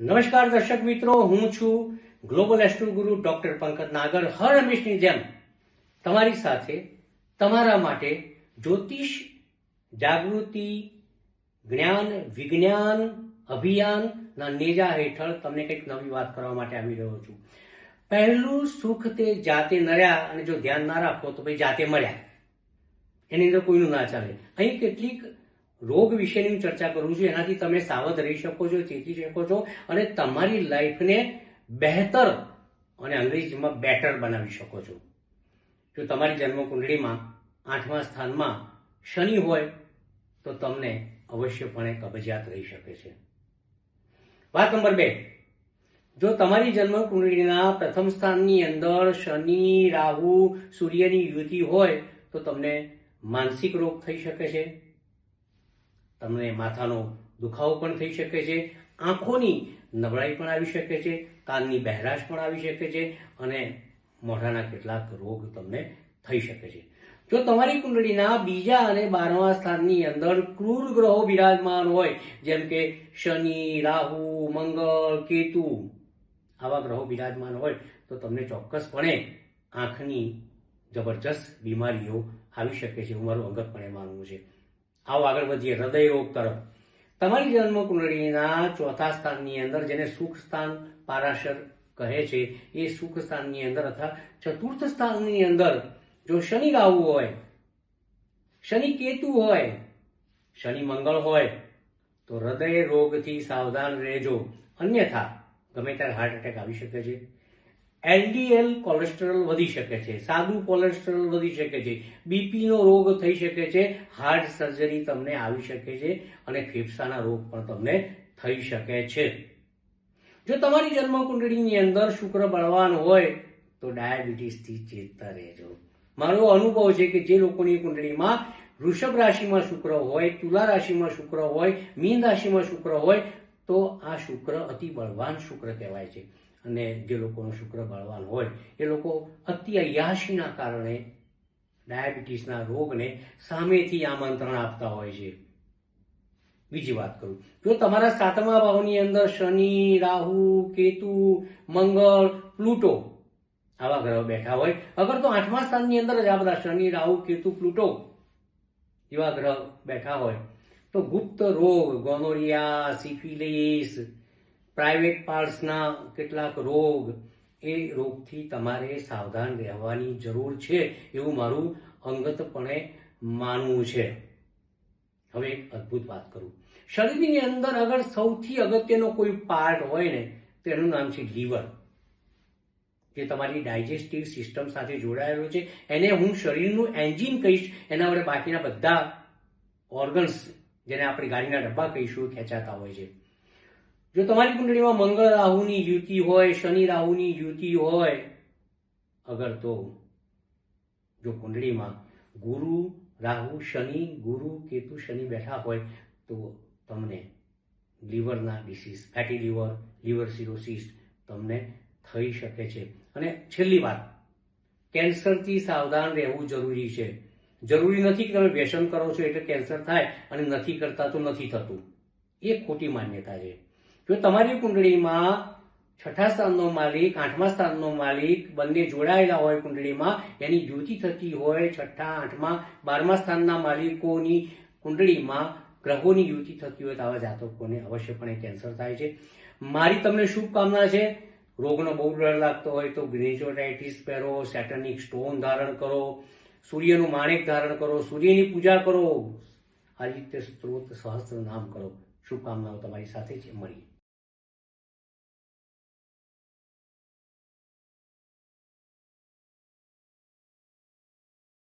નમસ્કાર દર્શક મિત્રો, હું છું global astro guru doctor Pankaj Nagar. હર હંમેશની જેમ તમારી સાથે, તમારા માટે જ્યોતિષ, જાગૃતિ, જ્ઞાન, વિજ્ઞાન અભિયાનના નેજા હેઠળ તમને કંઈક નવી વાત કરવા માટે આવી રહ્યો છું. પહેલું સુખ તે જાતે નર્યા અને જો ધ્યાન ના રાખો તો ભાઈ જાતે મળ્યા એની અંદર કોઈનું ના ચાલે. અહીં કેટલીક રોગ વિશેની હું ચર્ચા કરું છું, એનાથી તમે સાવધ રહી શકો છો, ચેતી શકો છો અને તમારી લાઈફને બહેતર અને અંગ્રેજીમાં બેટર બનાવી શકો છો. જો તમારી જન્મકુંડળીમાં આઠમા સ્થાનમાં શનિ હોય, તો તમને અવશ્યપણે કબજિયાત રહી શકે છે. વાત નંબર બે. જો તમારી જન્મકુંડળીના પ્રથમ સ્થાનની અંદર શનિ, રાહુ, સૂર્યની યુતિ હોય, તો તમને માનસિક રોગ થઈ શકે છે. તમને માથાનો દુખાવો પણ થઈ શકે છે, આંખોની નબળાઈ પણ આવી શકે છે, કાનની બહેરાશ પણ આવી શકે છે અને મોઢાના કેટલાક રોગ તમને થઈ શકે છે. જો તમારી કુંડળીના બીજા અને બારમા સ્થાનની અંદર ક્રૂર ગ્રહો બિરાજમાન હોય, જેમ કે શનિ, રાહુ, મંગળ, કેતુ, આવા ગ્રહો બિરાજમાન હોય, તો તમને ચોક્કસપણે આંખની જબરજસ્ત બીમારીઓ આવી શકે છે હું મારું અંગતપણે માનવું છે. આવો આગળ વધીએ. હૃદય રોગ તરફ. તમારી જન્મ કુંડળીના ચોથા સ્થાનની અંદર, જેને સુખ સ્થાન પારાશર કહે છે, એ સુખ સ્થાનની અંદર અથવા ચતુર્થ સ્થાનની અંદર જો શનિ રાહુ હોય, શનિ કેતુ હોય, શનિ મંગળ હોય, તો હૃદય રોગથી સાવધાન રહેજો. અન્યથા ગમે ત્યારે હાર્ટ એટેક આવી શકે છે. એલડીએલ કોલેસ્ટ્રોલ વધી શકે છે, સાદું કોલેસ્ટ્રોલ વધી શકે છે, બીપીનો રોગ થઈ શકે છે, હાર્ટ સર્જરી તમને આવી શકે છે અને ફેફસાના રોગ પણ તમને થઈ શકે છે. જો તમારી જન્મકુંડળીની અંદર શુક્ર બળવાન હોય, તો ડાયાબિટીસથી ચેતતા રહેજો. મારો અનુભવ છે કે જે લોકોની કુંડળીમાં વૃષભ રાશિમાં શુક્ર હોય, તુલા રાશિમાં શુક્ર હોય, મીન રાશિમાં શુક્ર હોય, તો આ શુક્ર અતિ બળવાન શુક્ર કહેવાય છે. અને જે લોકોનો શુક્ર બળવાન હોય, એ લોકો અતિ અયાશીના કારણે ડાયાબિટીસના રોગને સામેથી આમંત્રણ આપતા હોય છે. બીજી વાત કરું, જો તમારા સાતમા ભાવની અંદર શનિ, રાહુ, કેતુ, મંગળ, પ્લુટો આવા ગ્રહ બેઠા હોય, અગર તો આઠમા સ્થાનની અંદર જ આ બધા શનિ, રાહુ, કેતુ, પ્લુટો એવા ગ્રહ બેઠા હોય, તો ગુપ્ત રોગ, ગોનોરિયા, સિફિલિસ પ્રાઇવેટ પાર્ટ્સના કેટલાક રોગ, એ રોગથી તમારે સાવધાન રહેવાની જરૂર છે એવું મારું અંગતપણે માનવું છે. હવે એક અદ્ભુત વાત કરું. શરીરની અંદર અગર સૌથી અગત્યનો કોઈ પાર્ટ હોય ને તેનું નામ છે લીવર, જે તમારી ડાયજેસ્ટિવ સિસ્ટમ સાથે જોડાયેલો છે. એને હું શરીરનું એન્જિન કહીશ, એના વડે બાકીના બધા ઓર્ગન્સ જેને આપણે ગાડીના ડબ્બા કહીશું ખેંચાતા હોય છે. જો તમારી કુંડળીમાં મંગળ રાહુની યુતિ હોય, શનિ રાહુની યુતિ હોય, અગર તો જો કુંડળીમાં ગુરુ રાહુ, શનિ, ગુરુ, કેતુ, શનિ બેઠા હોય, તો તમને લીવરના diseases, fatty liver liver cirrhosis તમને થઈ શકે છે. અને છેલ્લી વાત, કેન્સરથી સાવધાન રહેવું જરૂરી છે. જરૂરી નથી કે તમે વ્યસન કરો છો એટલે કેન્સર થાય અને નથી કરતા તો નથી થતું. એ ખોટી માન્યતા છે. જો તમારી કુંડળીમાં છઠ્ઠા સ્થાનનો માલિક, આઠમા સ્થાનનો માલિક બંને જોડાયેલા હોય કુંડળીમાં, એની જ્યોતિ થતી હોય છઠ્ઠા, આઠમા, બારમા સ્થાનના માલિકોની કુંડળીમાં ગ્રહોની યુતિ થતી હોય તો આવા જાતકોને અવશ્યપણે કેન્સર થાય છે. મારી તમને શુભકામના છે. રોગનો બહુ ડર લાગતો હોય તો ગ્રેજોટાઇટિસ પહેરો સેટનિક સ્ટોન ધારણ કરો, સૂર્યનું માણેક ધારણ કરો, સૂર્યની પૂજા કરો. આદિત્ય સ્ત્રોત સહસ્ત્ર નામ કરો. શુભકામનાઓ તમારી સાથે છે મળી.